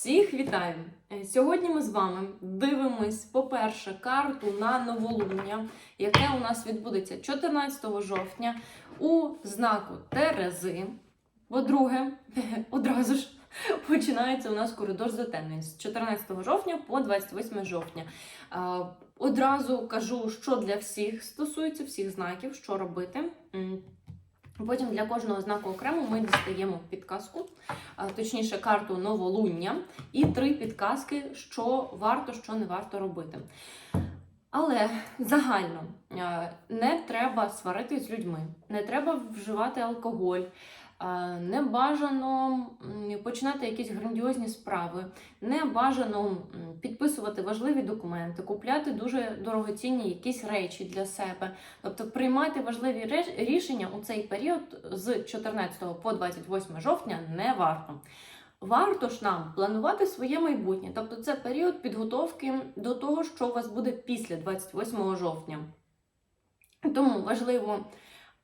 Всіх вітаю! Е, Сьогодні ми з вами дивимось, по-перше, карту на новолуння, яке у нас відбудеться 14 жовтня у знаку Терези. По-друге, одразу ж починається у нас коридор затемнень з 14 жовтня по 28 жовтня. Е, Одразу кажу, що для всіх стосується всіх знаків, що робити. Потім для кожного знаку окремо ми дістаємо підказку, точніше, карту новолуння, і три підказки, що варто, що не варто робити. Але загально не треба сваритись з людьми, не треба вживати алкоголь, не бажано починати якісь грандіозні справи, не бажано підписувати важливі документи, купляти дуже дорогоцінні якісь речі для себе. Тобто приймати важливі рішення у цей період з 14 по 28 жовтня не варто. Варто ж нам планувати своє майбутнє, тобто це період підготовки до того, що у вас буде після 28 жовтня. Тому важливо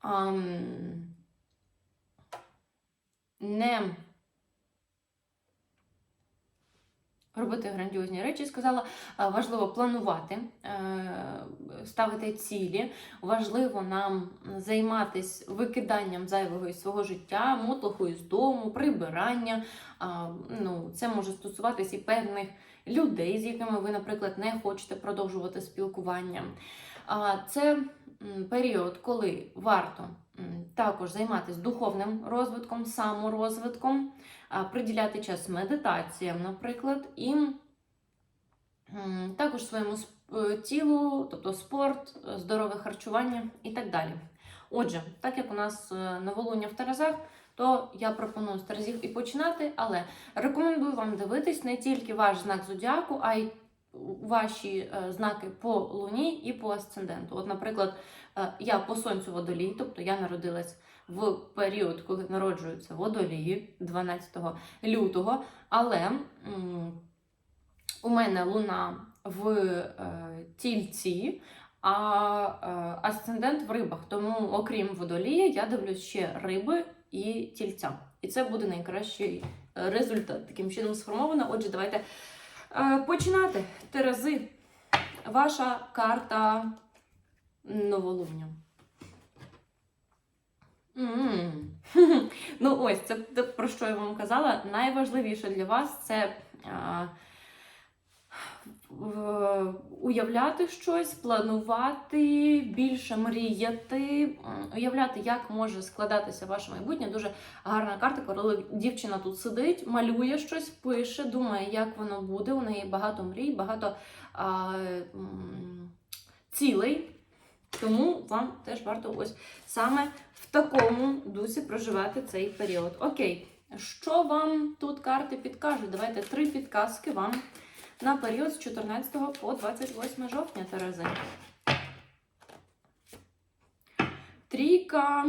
ам, не робити грандіозні речі, сказала, важливо планувати, е, ставити цілі, важливо нам займатися викиданням зайвого із свого життя, мотлоху із дому, прибирання. Ну, це може стосуватись і певних людей, з якими ви, наприклад, не хочете продовжувати спілкування. Це період, коли варто також займатися духовним розвитком, саморозвитком, приділяти час медитаціям, наприклад, і також своєму е, тілу, тобто спорт, е, здорове харчування і так далі. Отже, так як у нас е, новолуння в Терезах, то я пропоную з Терезів і починати, але рекомендую вам дивитись не тільки ваш знак зодіаку, а й ваші е, знаки по луні і по асценденту. От, наприклад, е, я по сонцю водолій, тобто я народилась в період, коли народжуються водолії 12 лютого, але у мене луна в е, тільці, а асцендент в рибах. Тому, окрім водолія, я дивлюсь ще риби і тільця. І це буде найкращий результат. Таким чином сформовано. Отже, давайте починати. Терези. Ваша карта новолуння. Ну, ось це про що я вам казала. Найважливіше для вас це уявляти щось, планувати, більше мріяти, уявляти, як може складатися ваше майбутнє. Дуже гарна карта, коли дівчина тут сидить, малює щось, пише, думає, як воно буде. У неї багато мрій, багато а, цілей. Тому вам теж варто ось саме в такому дусі проживати цей період. Окей, що вам тут карти підкажуть? Давайте три підказки вам на період з 14 по 28 жовтня, Терези. Трійка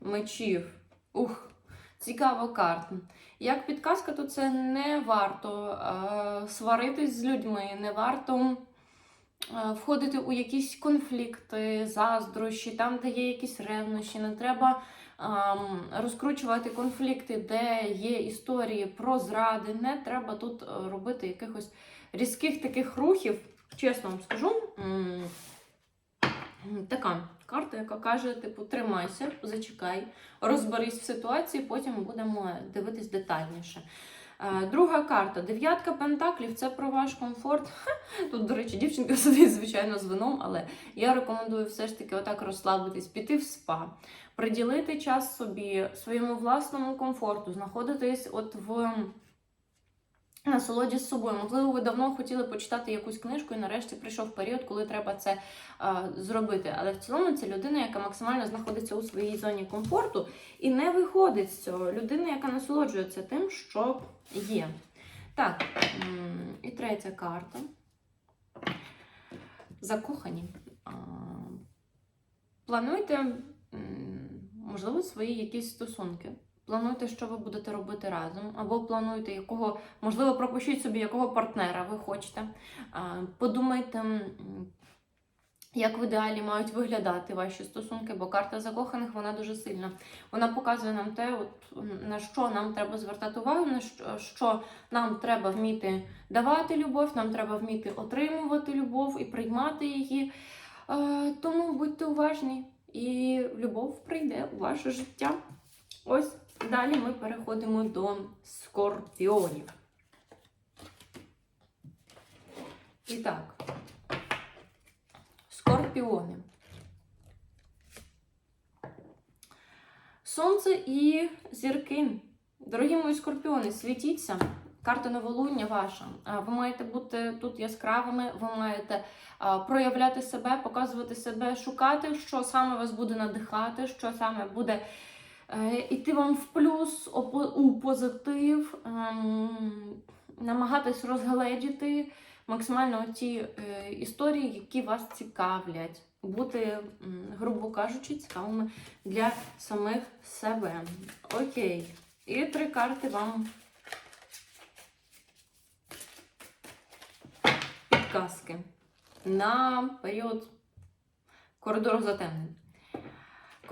мечів. Ух, цікава карта. Як підказка, то це не варто е, сваритись з людьми, не варто е, входити у якісь конфлікти, заздрощі, там, де є якісь ревнощі, не треба ем, розкручувати конфлікти, де є історії про зради. Не треба тут е, робити якихось різких таких рухів. Чесно вам скажу. Така карта, яка каже: типу, тримайся, зачекай, розберись в ситуації, потім будемо дивитись детальніше. Е, Друга карта дев'ятка пентаклів це про ваш комфорт. Тут, до речі, дівчинка сидить, звичайно, з вином, але я рекомендую все ж таки отак розслабитись, піти в спа, приділити час собі, своєму власному комфорту, знаходитись от в насолоді з собою. Можливо, ви давно хотіли почитати якусь книжку, і нарешті прийшов період, коли треба це а, зробити. Але в цілому це людина, яка максимально знаходиться у своїй зоні комфорту і не виходить з цього. Людина, яка насолоджується тим, що є. Так, і третя карта. Закохані. Плануйте, можливо, свої якісь стосунки. Плануйте, що ви будете робити разом, або плануйте, якого, можливо, пропишіть собі, якого партнера ви хочете. Подумайте, як в ідеалі мають виглядати ваші стосунки, бо карта закоханих вона дуже сильна. Вона показує нам те, от, на що нам треба звертати увагу, на що, що нам треба вміти давати любов, нам треба вміти отримувати любов і приймати її. Тому будьте уважні, і любов прийде у ваше життя. Ось далі ми переходимо до скорпіонів. І так. Скорпіони. Сонце і зірки. Дорогі мої скорпіони, світіться. Карта новолуння ваша. Ви маєте бути тут яскравими, ви маєте проявляти себе, показувати себе, шукати, що саме вас буде надихати, що саме буде іти вам в плюс, у позитив, ем, намагатись розгледіти максимально ті е, історії, які вас цікавлять, бути, грубо кажучи, цікавими для самих себе. Окей. І три карти вам підказки на період коридору затемнень.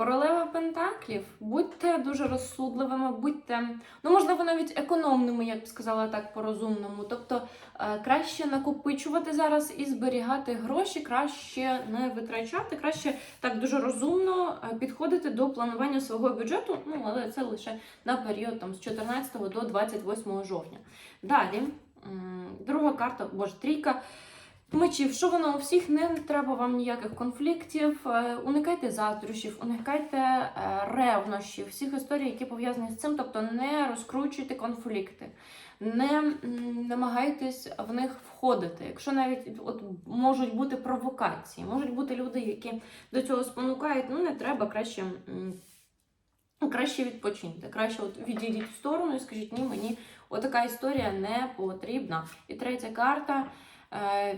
Королева Пентаклів, будьте дуже розсудливими, будьте, ну, можливо, навіть економними, я б сказала так по-розумному. Тобто е, краще накопичувати зараз і зберігати гроші, краще не витрачати, краще так дуже розумно е, підходити до планування свого бюджету, ну, але це лише на період там, з 14 до 28 жовтня. Далі, друга карта, боже, трійка. Мечів, що воно у всіх не треба вам ніяких конфліктів, е, уникайте заздрощів, уникайте е, ревнощів, всіх історій, які пов'язані з цим, тобто не розкручуйте конфлікти, не намагайтесь в них входити. Якщо навіть от можуть бути провокації, можуть бути люди, які до цього спонукають, ну не треба краще. Краще відпочиньте, краще от відійдіть в сторону і скажіть, ні, мені отака історія не потрібна. І третя карта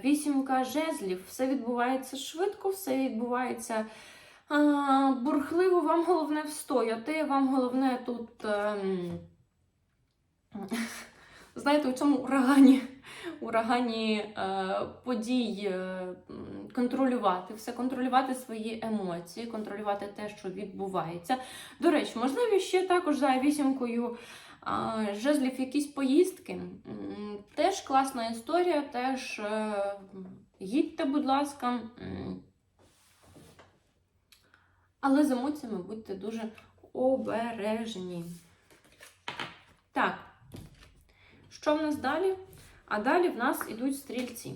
Вісімка жезлів. Все відбувається швидко, все відбувається бурхливо. Вам головне встояти. Вам головне тут, ем, знаєте, у цьому урагані, урагані е, подій е, контролювати все, контролювати свої емоції, контролювати те, що відбувається. До речі, можливо, ще також за вісімкою. Жезлів якісь поїздки. Теж класна історія, теж е, їдьте, будь ласка. Але з емоціями будьте дуже обережні. Так, що в нас далі? А далі в нас ідуть стрільці.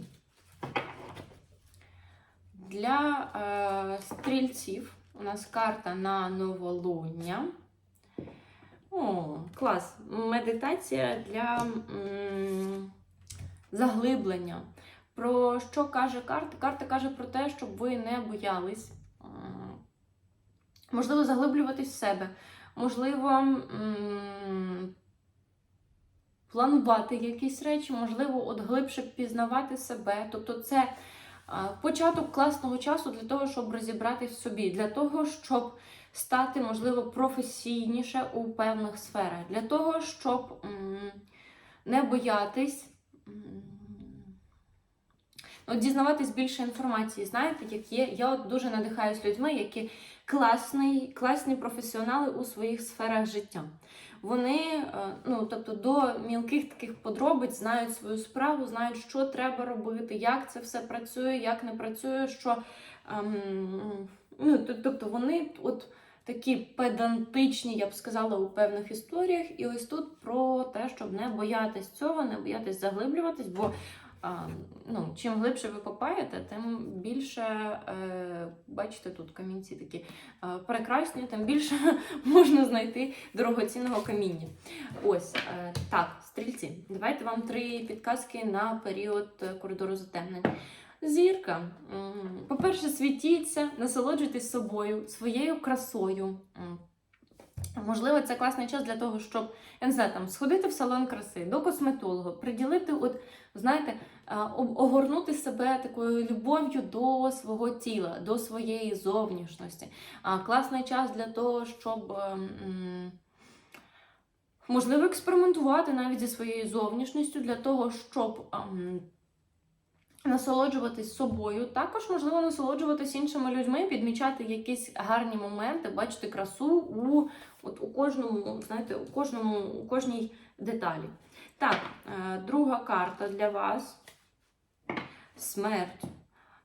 Для е, стрільців у нас карта на новолуння. О, клас. Медитація для м, заглиблення. Про що каже карта? Карта каже про те, щоб ви не боялись. Можливо, заглиблюватись в себе. Можливо, м, планувати якісь речі, можливо, от глибше пізнавати себе. Тобто, це початок класного часу для того, щоб розібратись в собі, для того, щоб стати, можливо, професійніше у певних сферах, для того, щоб не боятись. м, дізнаватись більше інформації, знаєте, як є. Я от дуже надихаюсь людьми, які класний, класні професіонали у своїх сферах життя. Вони, е, ну тобто, до мілких таких подробиць знають свою справу, знають, що треба робити, як це все працює, як не працює, що ем, ну, тобто вони от такі педантичні, я б сказала, у певних історіях. І ось тут про те, щоб не боятись цього, не боятись заглиблюватись, бо а, ну, чим глибше ви копаєте, тим більше, е, бачите, тут камінці такі е, прекрасні, тим більше можна знайти дорогоцінного каміння. Ось е, так, стрільці. Давайте вам три підказки на період е, коридору затемнень. Зірка. По-перше, світіться, насолоджуйтесь собою, своєю красою. Можливо, це класний час для того, щоб я не знаю, там сходити в салон краси, до косметолога, приділити, от знаєте, огорнути себе такою любов'ю до свого тіла, до своєї зовнішності. Класний час для того, щоб ем, можливо експериментувати навіть зі своєю зовнішністю, для того, щоб ем, насолоджуватись собою, також можливо насолоджуватись іншими людьми, підмічати якісь гарні моменти, бачити красу у, от, у кожному, знаєте, у кожному, у кожній деталі. Так, е, друга карта для вас. Смерть.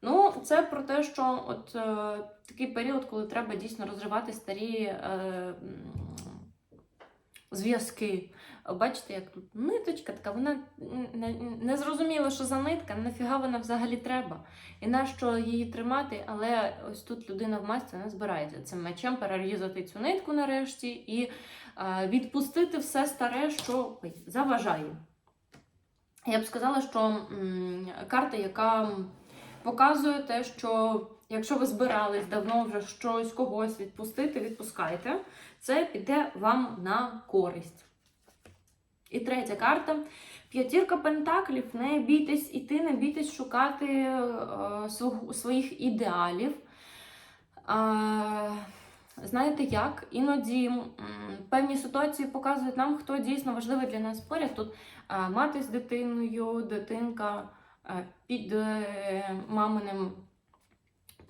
Ну, це про те, що от е, такий період, коли треба дійсно розривати старі е, зв'язки. Бачите, як тут ниточка така, вона не, зрозуміла, що за нитка, нафіга вона взагалі треба. І нащо її тримати, але ось тут людина в масці не збирається цим мечем перерізати цю нитку нарешті і відпустити все старе, що ой, заважає. Я б сказала, що м, карта, яка показує те, що якщо ви збирались давно вже щось когось відпустити, відпускайте. Це піде вам на користь. І третя карта. П'ятірка пентаклів. Не бійтесь іти, не бійтесь шукати е, своїх ідеалів. А, знаєте як? Іноді м, певні ситуації показують нам, хто дійсно важливий для нас поряд. Тут а, мати з дитиною, дитинка е, під е, маминим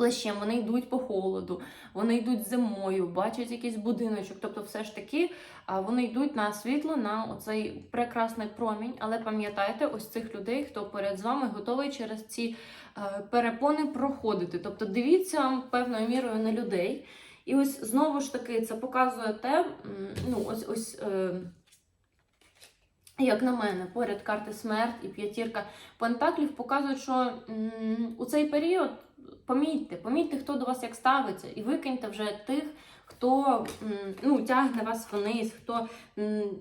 плащем, вони йдуть по холоду, вони йдуть зимою, бачать якийсь будиночок. Тобто, все ж таки вони йдуть на світло, на оцей прекрасний промінь. Але пам'ятайте, ось цих людей, хто поряд з вами готовий через ці е, перепони проходити. Тобто дивіться певною мірою на людей. І ось знову ж таки це показує те, ну ось ось. Е, як на мене, поряд карти смерть і п'ятірка пентаклів показують, що у цей період помітьте, помітьте, хто до вас як ставиться, і викиньте вже тих, хто ну, тягне вас вниз, хто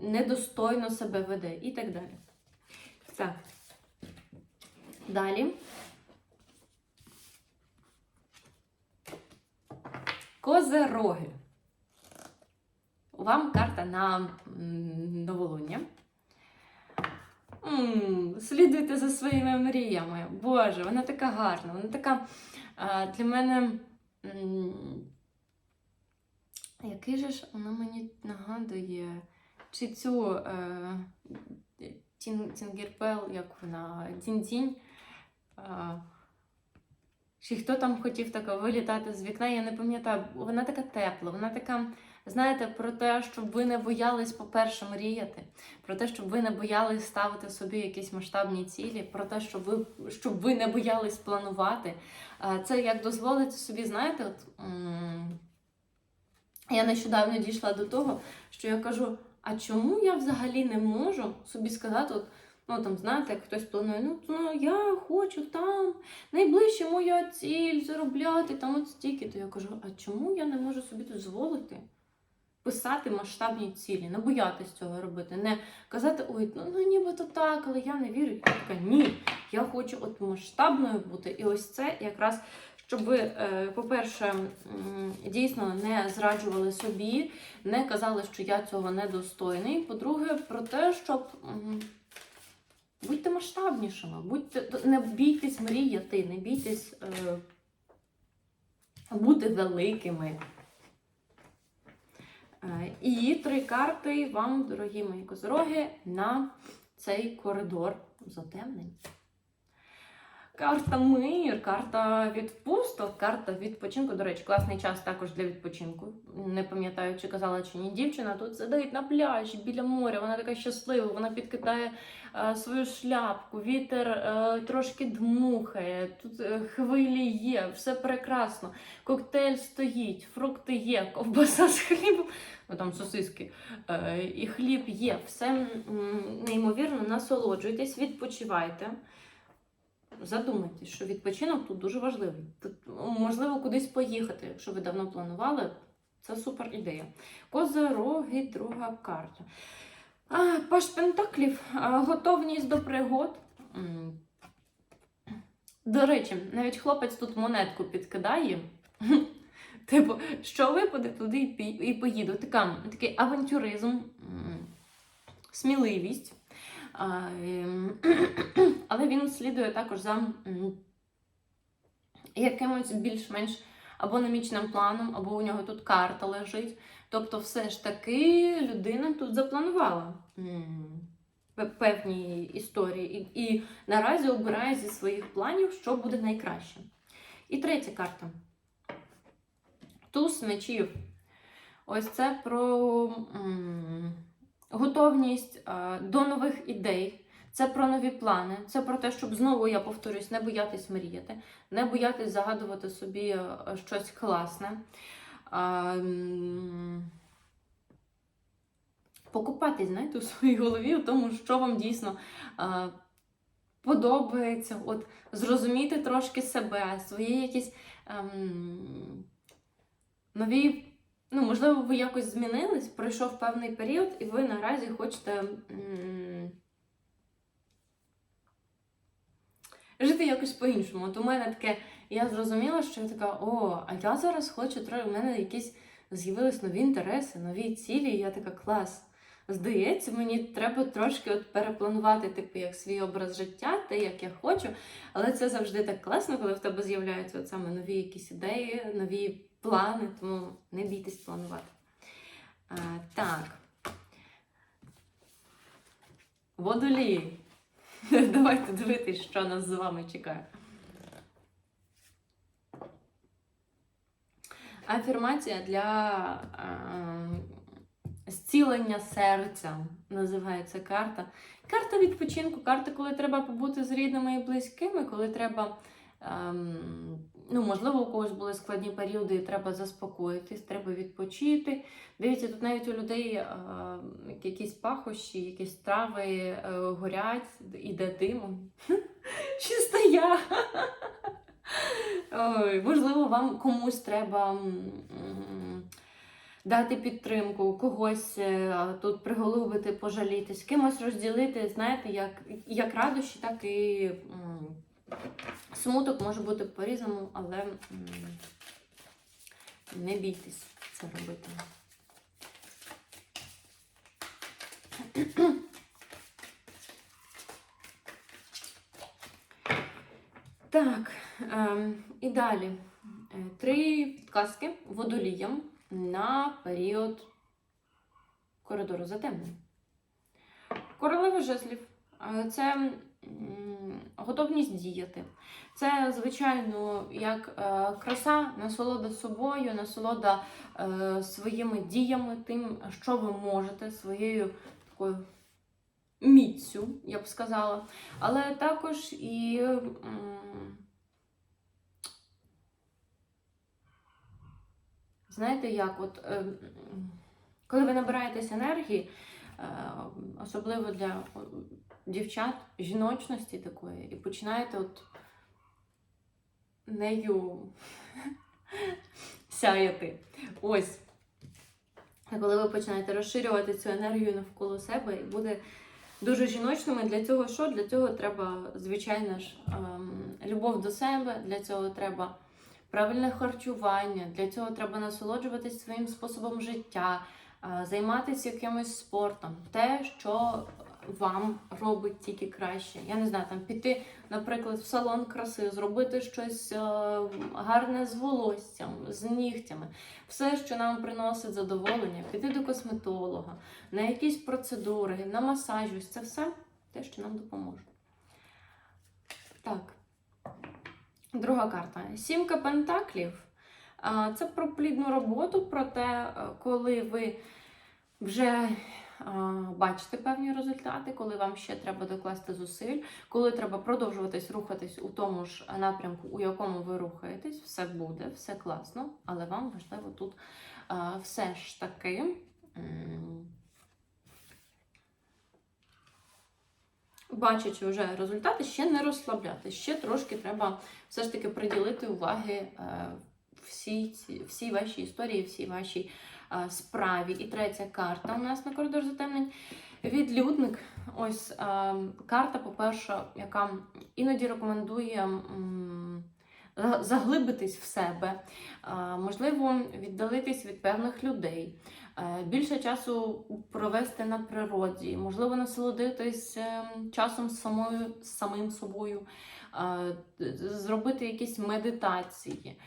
недостойно себе веде і так далі. Так. Далі. Козероги. Вам карта на новолуння. М, Слідуйте за своїми мріями. Боже, вона така гарна, вона така а, для мене. м, Який же ж вона мені нагадує? Чи цю е, Тін, Тінгерпел, як вона, Дінь-Дінь. А, чи хто там хотів так вилітати з вікна, я не пам'ятаю. Вона така тепла, вона така, знаєте, про те, щоб ви не боялись, по-перше, мріяти, про те, щоб ви не боялись ставити собі якісь масштабні цілі, про те, щоб ви, щоб ви не боялись планувати. Це як дозволити собі, знаєте, от, я нещодавно дійшла до того, що я кажу: а чому я взагалі не можу собі сказати, от, ну там, знаєте, як хтось планує, ну, ну я хочу там, найближче моя ціль заробляти там от стільки, то я кажу, а чому я не можу собі дозволити писати масштабні цілі, не боятись цього робити, не казати, ой, ну, ну нібито так, але я не вірю. Я така, ні, я хочу от масштабною бути. І ось це якраз. Щоб ви, е, по-перше, дійсно не зраджували собі, не казали, що я цього недостойний. По-друге, про те, щоб будьте масштабнішими, будьте, не бійтесь мріяти, не бійтесь е, бути великими. Е, І три карти вам, дорогі мої козороги, на цей коридор затемнень. Карта мир, карта відпусток, карта відпочинку. До речі, класний час також для відпочинку. Не пам'ятаю, чи казала чи ні. Дівчина тут сидить на пляжі біля моря. Вона така щаслива, вона підкидає е, свою шляпку, вітер е, трошки дмухає, тут е, хвилі є, все прекрасно. Коктейль стоїть, фрукти є, ковбаса з хлібом, ну там сосиски, е, і хліб є. Все неймовірно, насолоджуйтесь, відпочивайте. Задумайтесь, що відпочинок тут дуже важливий. Тут, ну, можливо, кудись поїхати, якщо ви давно планували. Це супер ідея. Козороги, друга карта. Паш Пентаклів, готовність до пригод. До речі, навіть хлопець тут монетку підкидає. Типу, що випаде, туди і поїду. Така, такий авантюризм, сміливість. Ем, Але він слідує також за якимось більш-менш або намічним планом, або у нього тут карта лежить. Тобто, все ж таки людина тут запланувала певні історії, і, наразі обирає зі своїх планів, що буде найкраще. І третя карта. Туз мечів. Ось це про готовність е, до нових ідей. Це про нові плани, це про те, щоб знову, я повторюсь, не боятись мріяти, не боятись загадувати собі е, щось класне. А, м, Покупатись, знаєте, у своїй голові, у тому, що вам дійсно а, подобається, от зрозуміти трошки себе, свої якісь ем, нові. Ну, можливо, ви якось змінились, пройшов певний період, і ви наразі хочете м, жити якось по-іншому. От у мене таке, я зрозуміла, що я така, о, а я зараз хочу тро- у мене якісь з'явились нові інтереси, нові цілі, і я така клас. Здається, мені треба трошки от перепланувати, типу, як свій образ життя, те, як я хочу. Але це завжди так класно, коли в тебе з'являються от саме нові якісь ідеї, нові плани, тому не бійтесь планувати. А, так. Водолії. Давайте дивитись, що нас з вами чекає. Афірмація для зцілення серця називається карта. Карта відпочинку, карта, коли треба побути з рідними і близькими, коли треба, ем, ну, можливо, у когось були складні періоди, і треба заспокоїтись, треба відпочити. Дивіться, тут навіть у людей е, якісь пахощі, якісь трави е, горять, іде димом. Чисто я. Ой, можливо, вам комусь треба дати підтримку, когось е, тут приголубити, пожалітись, кимось розділити, знаєте, як, як радощі, так і смуток може бути по-різному, але не бійтесь це робити. Так, ем, і далі. Е, Три підказки водоліям на період коридору затемнень. Королева жезлів е, це готовність діяти. Це, звичайно, як е, краса, насолода собою, насолода е, своїми діями, тим, що ви можете, своєю такою міцю, я б сказала. Але також і. Знаєте, як от, е, коли ви набираєтесь енергії, особливо для дівчат, жіночності такої, і починаєте от нею сяяти. Ось. Коли ви починаєте розширювати цю енергію навколо себе, і буде дуже жіночними, для цього що? Для цього треба, звичайно ж, ем, любов до себе, для цього треба правильне харчування, для цього треба насолоджуватись своїм способом життя, е, займатися якимось спортом, те, що вам робить тільки краще. Я не знаю, там піти, наприклад, в салон краси, зробити щось е, гарне з волоссям, з нігтями, все, що нам приносить задоволення, піти до косметолога, на якісь процедури, на масажі, ось це все те, що нам допоможе. Так. Друга карта. Сімка пентаклів. Це про плідну роботу, про те, е, коли ви вже бачите певні результати, коли вам ще треба докласти зусиль, коли треба продовжуватись рухатись у тому ж напрямку, у якому ви рухаєтесь, все буде, все класно, але вам важливо тут все ж таки. Бачачи вже результати, ще не розслабляти, ще трошки треба все ж таки приділити уваги е, всій, всій вашій історії, всій вашій е, справі. І третя карта у нас на коридор затемнень. Відлюдник. Ось е, карта, по-перше, яка іноді рекомендує м, заглибитись в себе, можливо, віддалитись від певних людей. е, Більше часу провести на природі, можливо, насолодитись е, часом з самою самим собою, зробити якісь медитації.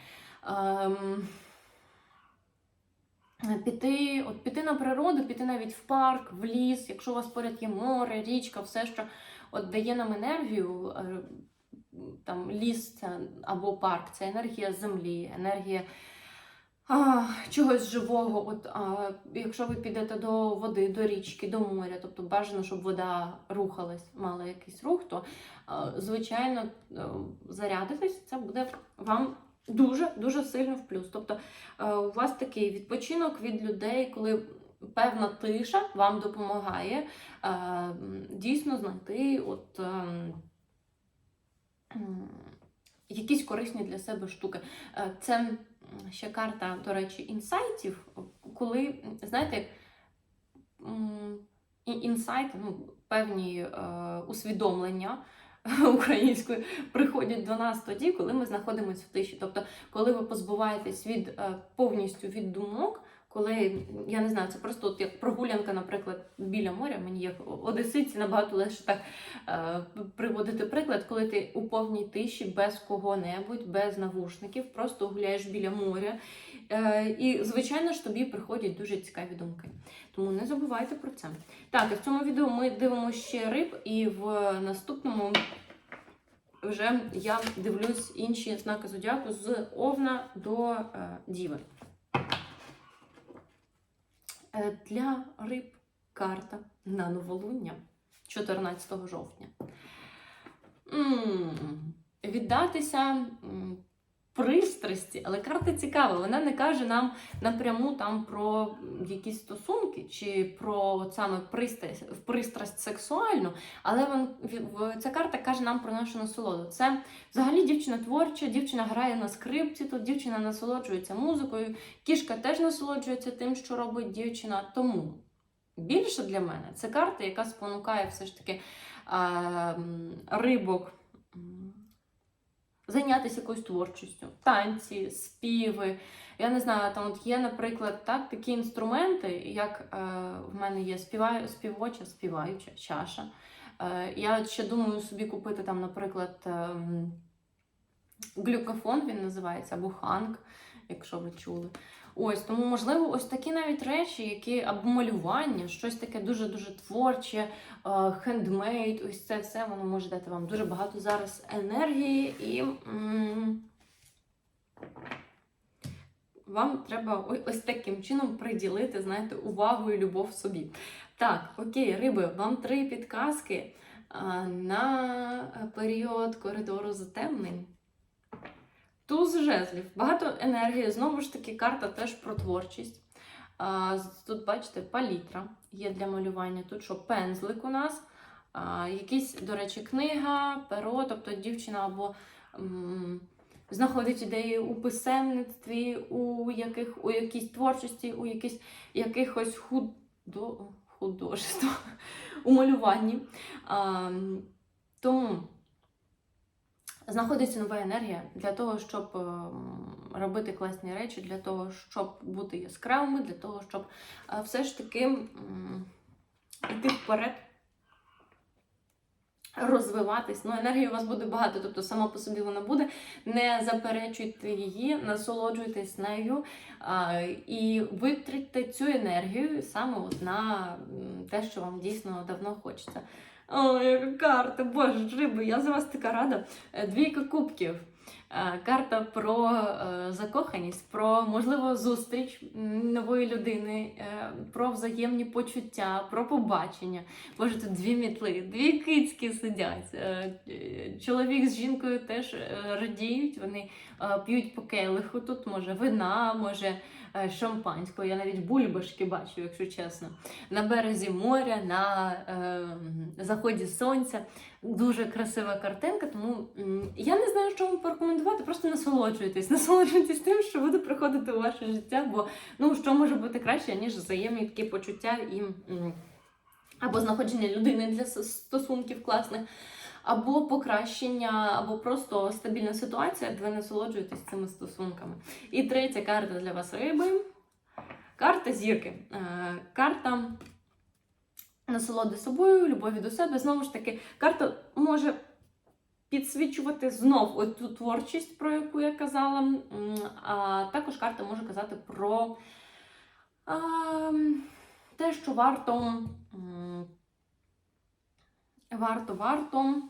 Ем, е, піти, от піти на природу, піти навіть в парк, в ліс, якщо у вас поряд є море, річка, все, що от дає нам енергію. е, Там ліс це, або парк, це енергія землі, енергія а, чогось живого. От, а, якщо ви підете до води, до річки, до моря, тобто бажано, щоб вода рухалась, мала якийсь рух, то а, звичайно е, зарядитись, це буде вам дуже дуже сильно в плюс. Тобто е, у вас такий відпочинок від людей, коли. Певна тиша вам допомагає е, дійсно знайти от, ем, якісь корисні для себе штуки. Е, Це ще карта, до речі, інсайтів, коли, знаєте, м, і- інсайти, ну, певні е, усвідомлення українською приходять до нас тоді, коли ми знаходимося в тиші. Тобто, коли ви позбуваєтесь від е, повністю від думок. Коли я не знаю, це просто от як прогулянка, наприклад, біля моря. Мені як одесиці набагато легше так е, приводити приклад, коли ти у повній тиші без кого-небудь, без навушників, просто гуляєш біля моря. Е, і, звичайно ж, тобі приходять дуже цікаві думки. Тому не забувайте про це. Так, і в цьому відео ми дивимося ще риб, і в наступному вже я дивлюсь інші знаки зодіаку з Овна до е, Діви. Е, Для риб карта на новолуння 14 жовтня. М, Віддатися м, пристрасті, але карта цікава. Вона не каже нам напряму там про якісь стосунки чи про саме пристрасть, пристрасть сексуальну, але вон, ця карта каже нам про нашу насолоду. Це взагалі дівчина творча, дівчина грає на скрипці, тут дівчина насолоджується музикою, кішка теж насолоджується тим, що робить дівчина. Тому більше для мене це карта, яка спонукає все ж таки а, рибок. Зайнятися якоюсь творчістю, танці, співи. Я не знаю, там от є, наприклад, так, такі інструменти, як е, в мене є співаю, співоча, співаюча чаша. Е, я ще думаю собі купити там, наприклад, е, глюкофон він називається, або ханк, якщо ви чули. Ось, тому, можливо, ось такі навіть речі, які або малювання, щось таке дуже-дуже творче, хендмейд, ось це все воно може дати вам дуже багато зараз енергії і. Вам треба ось таким чином приділити, знаєте, увагу і любов собі. Так, окей, риби, вам три підказки на період коридору затемнень. Туз жезлів. Багато енергії. Знову ж таки, карта теж про творчість. Тут, бачите, палітра є для малювання. Тут що, пензлик у нас, якісь, до речі, книга, перо, тобто дівчина або знаходить ідеї у писемництві, у, яких, у якійсь творчості, у якісь, якихось худо, художество, у малюванні. А, тому знаходиться нова енергія для того, щоб ем, робити класні речі, для того, щоб бути яскравими, для того, щоб е, все ж таки йти вперед. Розвиватись, ну енергії у вас буде багато, тобто сама по собі вона буде. Не заперечуйте її, насолоджуйтесь нею а, і витратьте цю енергію саме от на те, що вам дійсно давно хочеться. О, яка карта, боже, риби, я за вас така рада. Е, Двійка кубків. Е, Карта про е, закоханість, про можливо зустріч нової людини, про взаємні почуття, про побачення. Боже, тут дві мітли, дві кицьки сидять. Чоловік з жінкою теж радіють, вони п'ють по келиху. Тут може вина, може шампанського. Я навіть бульбашки бачу, якщо чесно. На березі моря, на е, заході сонця. Дуже красива картинка, тому я не знаю, що вам порекомендувати, просто насолоджуйтесь. Насолоджуйтесь тим, що буде приходити у ваше життя, бо ну що може бути краще, ніж взаємні такі почуття і або знаходження людини для стосунків класних, або покращення, або просто стабільна ситуація, де ви насолоджуєтесь цими стосунками. І третя карта для вас риби. Карта зірки. Е, карта насолоди собою, любові до себе. Знову ж таки, карта може підсвічувати знов от творчість, про яку я казала. А також карта може казати про А, те, що варто, варто, варто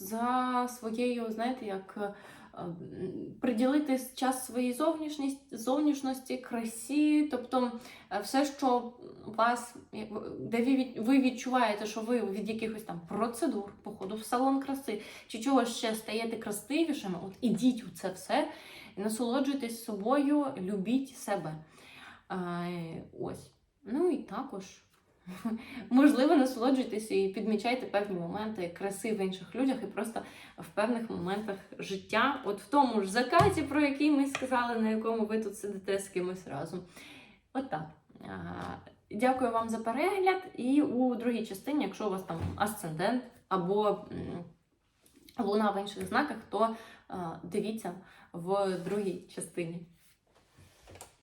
за своєю, знаєте, як е, приділити час своїй зовнішності, зовнішності, красі, тобто е, все, що вас, де ви, відчуваєте, що ви від якихось там процедур, походу в салон краси чи чогось ще стаєте красивішими, от ідіть у це все насолоджуйтесь собою, любіть себе. Ось. Ну і також. Можливо, насолоджуйтесь і підмічайте певні моменти краси в інших людях і просто в певних моментах життя, от в тому ж закаті, про який ми сказали, на якому ви тут сидите з кимось разом. От так. Дякую вам за перегляд. І у другій частині, якщо у вас там асцендент або луна в інших знаках, то дивіться в другій частині.